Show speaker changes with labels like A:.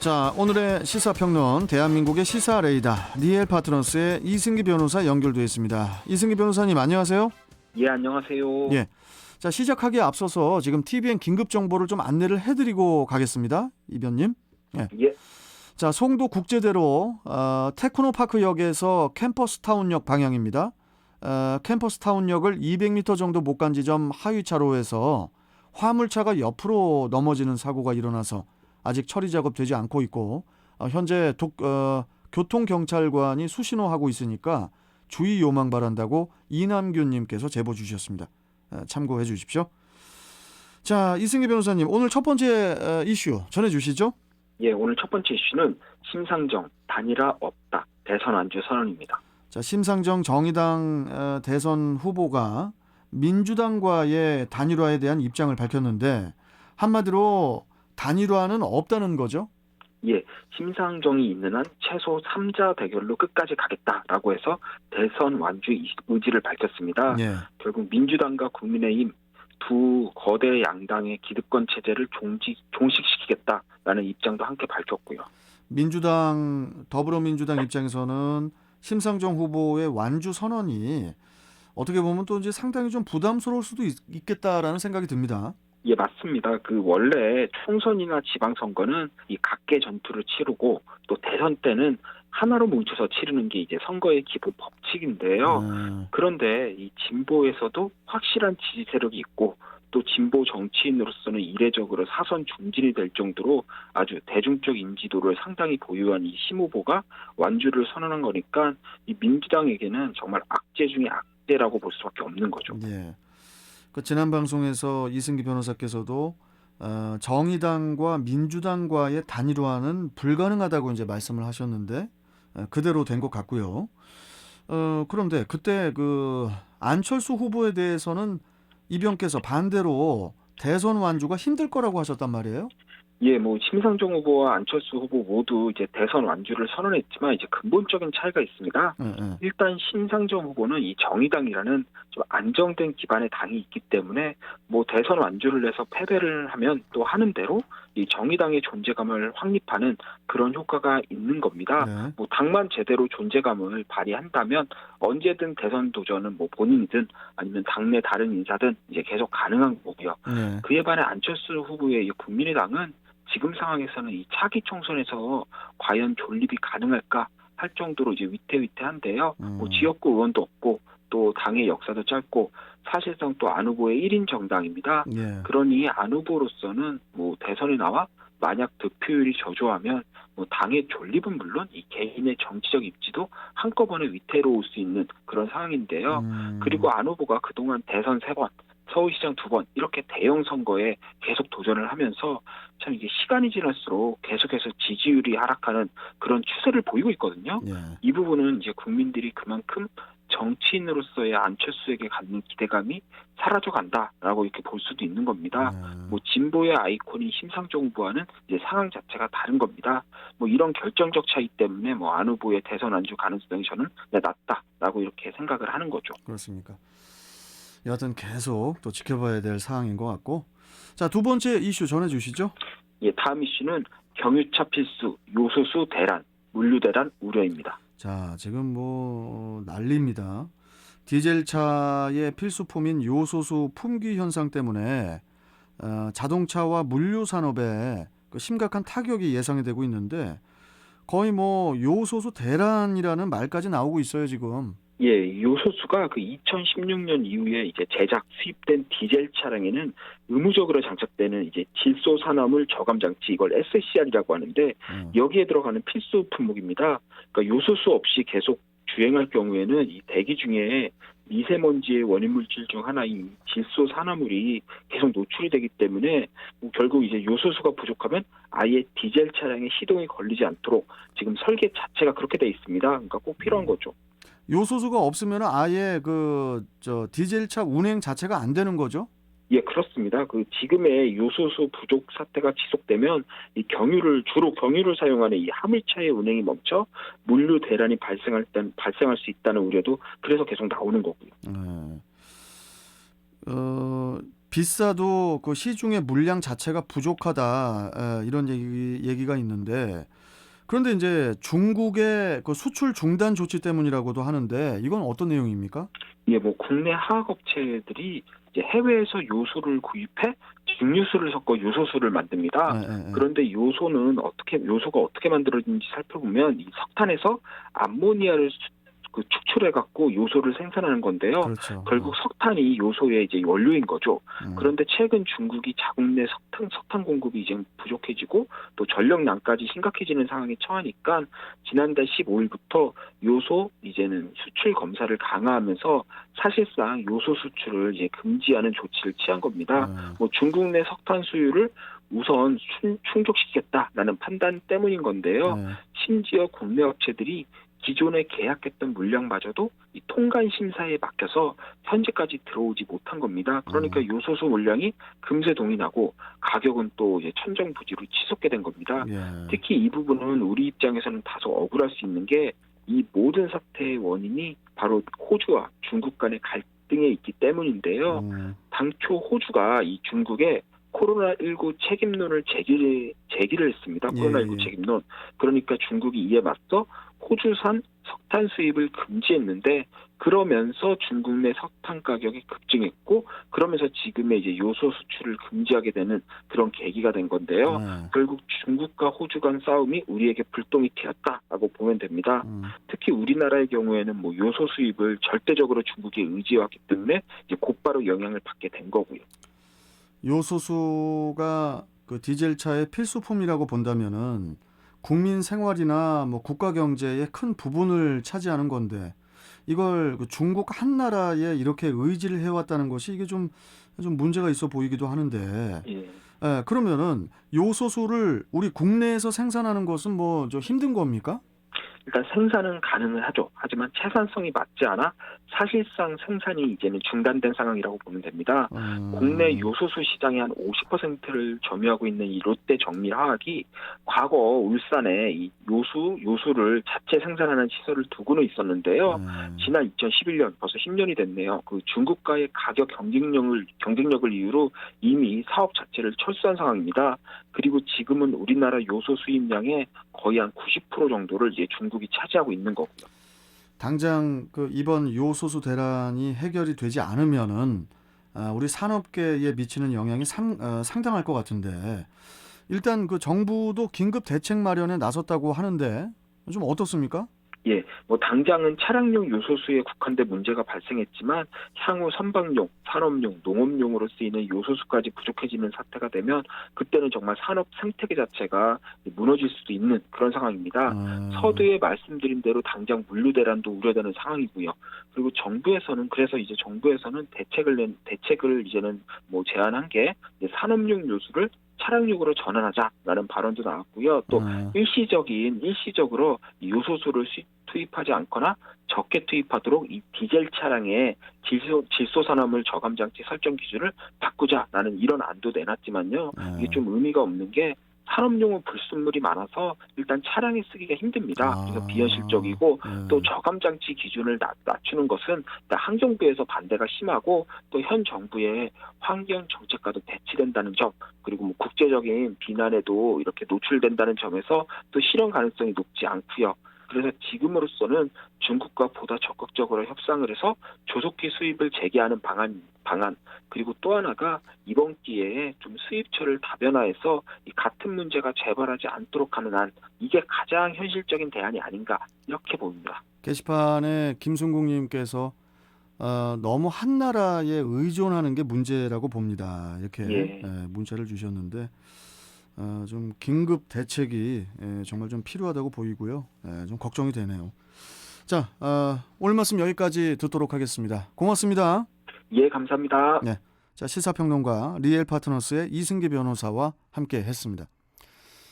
A: 자, 오늘의 시사평론 대한민국의 시사 레이더 리엘 파트너스의 이승기 변호사 연결돼 있습니다. 이승기 변호사님 안녕하세요.
B: 예, 안녕하세요.
A: 예. 자, 시작하기에 앞서서 지금 TVN 긴급 정보를 좀 안내를 해드리고 가겠습니다. 이변님.
B: 예,
A: 자, 송도 국제대로 어, 테크노파크역에서 캠퍼스타운역 방향입니다. 어, 캠퍼스타운역을 200m 정도 못 간 지점 하위 차로에서 화물차가 옆으로 넘어지는 사고가 일어나서 아직 처리 작업 되지 않고 있고 어, 현재 독, 어, 교통경찰관이 수신호하고 있으니까 주의 요망 바란다고 이남균님께서 제보 주셨습니다. 어, 참고해 주십시오. 자, 이승기 변호사님 오늘 첫 번째 어, 이슈 전해 주시죠.
B: 예, 오늘 첫 번째 이슈는 심상정 단일화 없다 대선 안주 선언입니다.
A: 자, 심상정 정의당 어, 대선 후보가 민주당과의 단일화에 대한 입장을 밝혔는데 한마디로 단일화는 없다는 거죠.
B: 예, 심상정이 있는 한 최소 3자 대결로 끝까지 가겠다라고 해서 대선 완주 의지를 밝혔습니다.
A: 예.
B: 결국 민주당과 국민의힘 두 거대 양당의 기득권 체제를 종직, 종식시키겠다라는 입장도 함께 밝혔고요.
A: 민주당 더불어민주당 입장에서는 심상정 후보의 완주 선언이 어떻게 보면 또 이제 상당히 좀 부담스러울 수도 있, 있겠다라는 생각이 듭니다.
B: 예, 맞습니다. 그 원래 총선이나 지방선거는 이 각계 전투를 치르고 또 대선 때는 하나로 뭉쳐서 치르는 게 이제 선거의 기본 법칙인데요.
A: 음,
B: 그런데 이 진보에서도 확실한 지지 세력이 있고 또 진보 정치인으로서는 이례적으로 사선 중진이 될 정도로 아주 대중적 인지도를 상당히 보유한 이 심 후보가 완주를 선언한 거니까 이 민주당에게는 정말 악재 중에 악재라고 볼 수밖에 없는 거죠.
A: 예. 그 지난 방송에서 이승기 변호사께서도 어, 정의당과 민주당과의 단일화는 불가능하다고 이제 말씀을 하셨는데 어, 그대로 된 것 같고요. 어, 그런데 그때 그 안철수 후보에 대해서는 이병께서 반대로 대선 완주가 힘들 거라고 하셨단 말이에요.
B: 예, 뭐 심상정 후보와 안철수 후보 모두 이제 대선 완주를 선언했지만 이제 근본적인 차이가 있습니다.
A: 예, 예.
B: 일단 심상정 후보는 이 정의당이라는 좀 안정된 기반의 당이 있기 때문에 뭐 대선 완주를 해서 패배를 하면 또 하는 대로 이 정의당의 존재감을 확립하는 그런 효과가 있는 겁니다.
A: 네.
B: 뭐 당만 제대로 존재감을 발휘한다면 언제든 대선 도전은 뭐 본인이든 아니면 당내 다른 인사든 이제 계속 가능한 거고요.
A: 네.
B: 그에 반해 안철수 후보의 이 국민의당은 지금 상황에서는 이 차기 총선에서 과연 존립이 가능할까 할 정도로 이제 위태위태한데요.
A: 음.
B: 뭐 지역구 의원도 없고 또 당의 역사도 짧고 사실상 또 안 후보의 1인 정당입니다.
A: 예.
B: 그러니 안 후보로서는 뭐 대선에 나와 만약 득표율이 저조하면 뭐 당의 존립은 물론 이 개인의 정치적 입지도 한꺼번에 위태로울 수 있는 그런 상황인데요.
A: 음.
B: 그리고 안 후보가 그동안 대선 세 번, 서울시장 두 번 이렇게 대형 선거에 계속 도전을 하면서 참 이게 시간이 지날수록 계속해서 지지율이 하락하는 그런 추세를 보이고 있거든요.
A: 예.
B: 이 부분은 이제 국민들이 그만큼 정치인으로서의 안철수에게 갖는 기대감이 사라져 간다라고 이렇게 볼 수도 있는 겁니다.
A: 예.
B: 뭐 진보의 아이콘인 심상정 후보와는 이제 상황 자체가 다른 겁니다. 뭐 이런 결정적 차이 때문에 뭐 안 후보의 대선 안주 가능성이 저는 네, 낮다라고 이렇게 생각을 하는 거죠.
A: 그렇습니까? 여하튼 계속 또 지켜봐야 될 사항인 것 같고 자 두 번째 이슈 전해주시죠.
B: 예, 다음 이슈는 경유차 필수 요소수 대란 물류 대란 우려입니다.
A: 자 지금 뭐 난리입니다. 디젤차의 필수품인 요소수 품귀 현상 때문에 어, 자동차와 물류 산업에 그 심각한 타격이 예상이 되고 있는데 거의 뭐 요소수 대란이라는 말까지 나오고 있어요 지금.
B: 예, 요소수가 그 2016년 이후에 이제 제작 수입된 디젤 차량에는 의무적으로 장착되는 이제 질소 산화물 저감 장치 이걸 SCR이라고 하는데
A: 음.
B: 여기에 들어가는 필수 품목입니다. 그러니까 요소수 없이 계속 주행할 경우에는 이 대기 중에 미세먼지의 원인 물질 중 하나인 질소 산화물이 계속 노출이 되기 때문에 뭐 결국 이제 요소수가 부족하면 아예 디젤 차량의 시동이 걸리지 않도록 지금 설계 자체가 그렇게 돼 있습니다. 그러니까 꼭 필요한 거죠.
A: 요소수가 없으면 아예 그 저 디젤 차 운행 자체가 안 되는 거죠.
B: 예, 그렇습니다. 그 지금의 요소수 부족 사태가 지속되면 이 경유를 주로 경유를 사용하는 이 화물차의 운행이 멈춰 물류 대란이 발생할 때 발생할 수 있다는 우려도 그래서 계속 나오는 거고요.
A: 네. 어, 비싸도 그 시중의 물량 자체가 부족하다 에, 이런 얘기, 얘기가 있는데 그런데 이제 중국의 그 수출 중단 조치 때문이라고도 하는데 이건 어떤 내용입니까?
B: 예, 뭐 국내 화학업체들이 이제 해외에서 요소를 구입해 증류수를 섞어 요소수를 만듭니다.
A: 예, 예, 예.
B: 그런데 요소는 어떻게 요소가 어떻게 만들어지는지 살펴보면 이 석탄에서 암모니아를 수- 그 축출해 갖고 요소를 생산하는 건데요.
A: 그렇죠.
B: 결국 석탄이 요소의 이제 원료인 거죠.
A: 음.
B: 그런데 최근 중국이 자국 내 석탄 석탄 공급이 이제 부족해지고 또 전력난까지 심각해지는 상황에 처하니까 지난달 15일부터 요소 이제는 수출 검사를 강화하면서 사실상 요소 수출을 이제 금지하는 조치를 취한 겁니다.
A: 예.
B: 뭐 중국 내 석탄 수요를 우선 충- 충족시켰다라는 판단 때문인 건데요.
A: 예.
B: 심지어 국내 업체들이 기존에 계약했던 물량마저도 이 통관 심사에 막혀서 현재까지 들어오지 못한 겁니다. 그러니까
A: 음.
B: 요소수 물량이 금세 동인하고 가격은 또 이제 천정 부지로 치솟게 된 겁니다.
A: 예.
B: 특히 이 부분은 우리 입장에서는 다소 억울할 수 있는 게 이 모든 사태의 원인이 바로 호주와 중국 간의 갈등에 있기 때문인데요.
A: 음.
B: 당초 호주가 이 중국에 코로나19 책임론을 제기를, 제기를 했습니다.
A: 예,
B: 코로나19
A: 예.
B: 책임론. 그러니까 중국이 이에 맞서 호주산 석탄 수입을 금지했는데 그러면서 중국 내 석탄 가격이 급증했고 그러면서 지금의 이제 요소 수출을 금지하게 되는 그런 계기가 된 건데요.
A: 예.
B: 결국 중국과 호주 간 싸움이 우리에게 불똥이 튀었다라고 보면 됩니다.
A: 음.
B: 특히 우리나라의 경우에는 뭐 요소 수입을 절대적으로 중국에 의지해왔기 때문에 이제 곧바로 영향을 받게 된 거고요.
A: 요소수가 그 디젤 차의 필수품이라고 본다면은 국민 생활이나 뭐 국가 경제의 큰 부분을 차지하는 건데 이걸 그 중국 한 나라에 이렇게 의지를 해왔다는 것이 이게 좀, 좀 문제가 있어 보이기도 하는데
B: 예.
A: 예, 그러면은 요소수를 우리 국내에서 생산하는 것은 뭐 좀 힘든 겁니까?
B: 일단 생산은 가능은 하죠. 하지만 채산성이 맞지 않아 사실상 생산이 이제는 중단된 상황이라고 보면 됩니다.
A: 음,
B: 국내 요소수 시장의 한 50%를 점유하고 있는 이 롯데 정밀 화학이 과거 울산에 이 요수 요수를 자체 생산하는 시설을 두고는 있었는데요.
A: 예.
B: 지난 2011년 벌써 10년이 됐네요. 그 중국과의 가격 경쟁력을 경쟁력을 이유로 이미 사업 자체를 철수한 상황입니다. 그리고 지금은 우리나라 요소 수입량의 거의 한 90% 정도를 이제 중국이 차지하고 있는 거고요.
A: 당장 그 이번 요소수 대란이 해결이 되지 않으면은 아, 우리 산업계에 미치는 영향이 상, 어, 상당할 것 같은데 일단 그 정부도 긴급 대책 마련에 나섰다고 하는데 좀 어떻습니까?
B: 예, 뭐 당장은 차량용 요소수에 국한돼 문제가 발생했지만 향후 선박용, 산업용, 농업용으로 쓰이는 요소수까지 부족해지는 사태가 되면 그때는 정말 산업 생태계 자체가 무너질 수도 있는 그런 상황입니다.
A: 어,
B: 서두에 말씀드린 대로 당장 물류 대란도 우려되는 상황이고요. 그리고 정부에서는 그래서 이제 정부에서는 대책을 낸 대책을 이제는 뭐 제안한 게 산업용 요소를 차량용으로 전환하자라는 발언도 나왔고요. 또
A: 어,
B: 일시적인 일시적으로 이 요소수를 투입하지 않거나 적게 투입하도록 이 디젤 차량의 질소 질소 산화물 저감 장치 설정 기준을 바꾸자라는 이런 안도 내놨지만요.
A: 어,
B: 이게 좀 의미가 없는 게 산업용은 불순물이 많아서 일단 차량에 쓰기가 힘듭니다.
A: 아.
B: 그래서 비현실적이고
A: 예.
B: 또 저감 장치 기준을 낮, 낮추는 것은 환경부에서 반대가 심하고 또 현 정부의 환경 정책과도 배치된다는 점 그리고 뭐 국제적인 비난에도 이렇게 노출된다는 점에서 또 실현 가능성이 높지 않고요. 그래서 지금으로서는 중국과 보다 적극적으로 협상을 해서 조속히 수입을 재개하는 방안 방안 그리고 또 하나가 이번 기회에 좀 수입처를 다변화해서 이 같은 문제가 재발하지 않도록 하는 한 이게 가장 현실적인 대안이 아닌가 이렇게 봅니다.
A: 게시판에 김순국님께서 어, 너무 한 나라에 의존하는 게 문제라고 봅니다. 이렇게
B: 예.
A: 예, 문자를 주셨는데 어, 좀 긴급 대책이 예, 정말 좀 필요하다고 보이고요. 예, 좀 걱정이 되네요. 자, 어, 오늘 말씀 여기까지 듣도록 하겠습니다. 고맙습니다.
B: 예, 감사합니다.
A: 자, 시사평론가 리엘 파트너스의 이승기 변호사와 함께 했습니다.